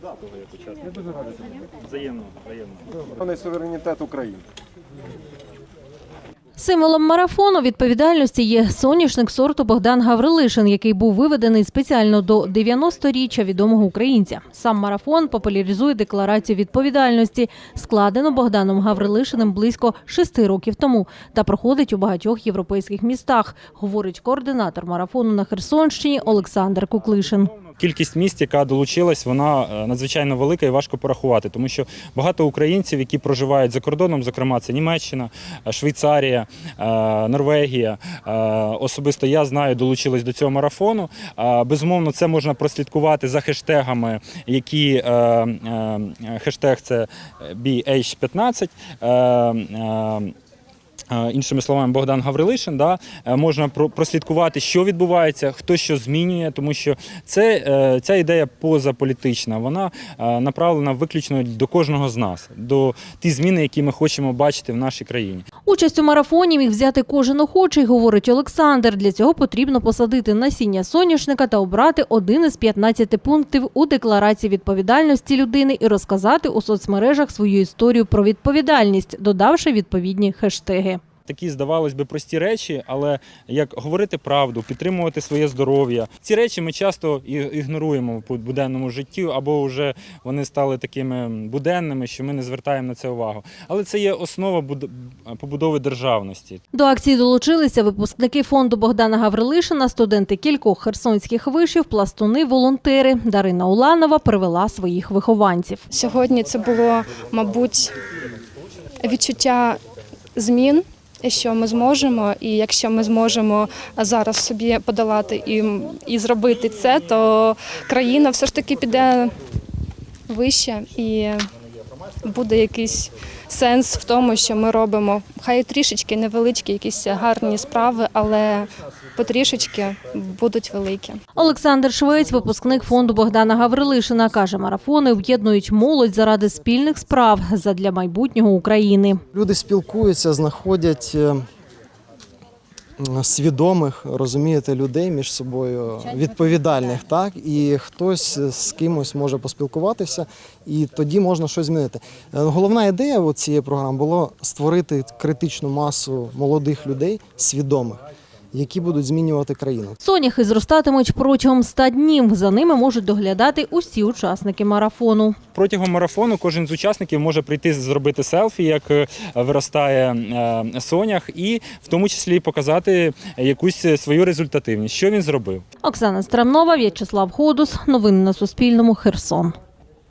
того як учасник. Взаємно, взаємно. Повний суверенітет України. Символом марафону відповідальності є соняшник сорту Богдан Гаврилишин, який був виведений спеціально до 90-річчя відомого українця. Сам марафон популяризує декларацію відповідальності, складену Богданом Гаврилишиним близько шести років тому, та проходить у багатьох європейських містах, говорить координатор марафону на Херсонщині Олександр Куклишин. Кількість міст, яка долучилась, вона е, надзвичайно велика і важко порахувати, тому що багато українців, які проживають за кордоном, зокрема це Німеччина, е, Швейцарія, е, Норвегія. Особисто я знаю, долучились до цього марафону. Безумовно, це можна прослідкувати за хештегами, які хештег це BH15. Е, Іншими словами, Богдан Гаврилишин, да, е, можна про- прослідкувати, що відбувається, хто що змінює, тому що це, е, ця ідея позаполітична, вона направлена виключно до кожного з нас, до ті зміни, які ми хочемо бачити в нашій країні. Участь у марафоні міг взяти кожен охочий, говорить Олександр. Для цього потрібно посадити насіння соняшника та обрати один із 15 пунктів у декларації відповідальності людини і розказати у соцмережах свою історію про відповідальність, додавши відповідні хештеги. Такі, здавалось би, прості речі, але як говорити правду, підтримувати своє здоров'я. Ці речі ми часто і- ігноруємо в буденному житті, або вже вони стали такими буденними, що ми не звертаємо на це увагу. Але це є основа буд- побудови державності. До акції долучилися випускники фонду Богдана Гаврилишина, студенти кількох херсонських вишів, пластуни, волонтери. Дарина Уланова привела своїх вихованців. Сьогодні це було, мабуть, відчуття змін, що ми зможемо, і якщо ми зможемо зараз собі подолати і, і зробити це, то країна все ж таки піде вище і буде якийсь сенс в тому, що ми робимо. Хай трішечки невеличкі, якісь гарні справи, але потрішечки будуть великі. Олександр Швець, випускник фонду Богдана Гаврилишина, каже, марафони об'єднують молодь заради спільних справ задля майбутнього України. Люди спілкуються, знаходять е, свідомих, розумієте, людей між собою відповідальних, так? І хтось з кимось може поспілкуватися, і тоді можна щось змінити. Е, Головна ідея цієї програми було створити критичну масу молодих людей, свідомих, які будуть змінювати країну. Соняхи зростатимуть протягом 100 днів. За ними можуть доглядати усі учасники марафону. Протягом марафону кожен з учасників може прийти зробити селфі, як е, виростає е, сонях, і в тому числі показати якусь свою результативність, що він зробив. Оксана Страмнова, В'ячеслав Ходус. Новини на Суспільному. Херсон.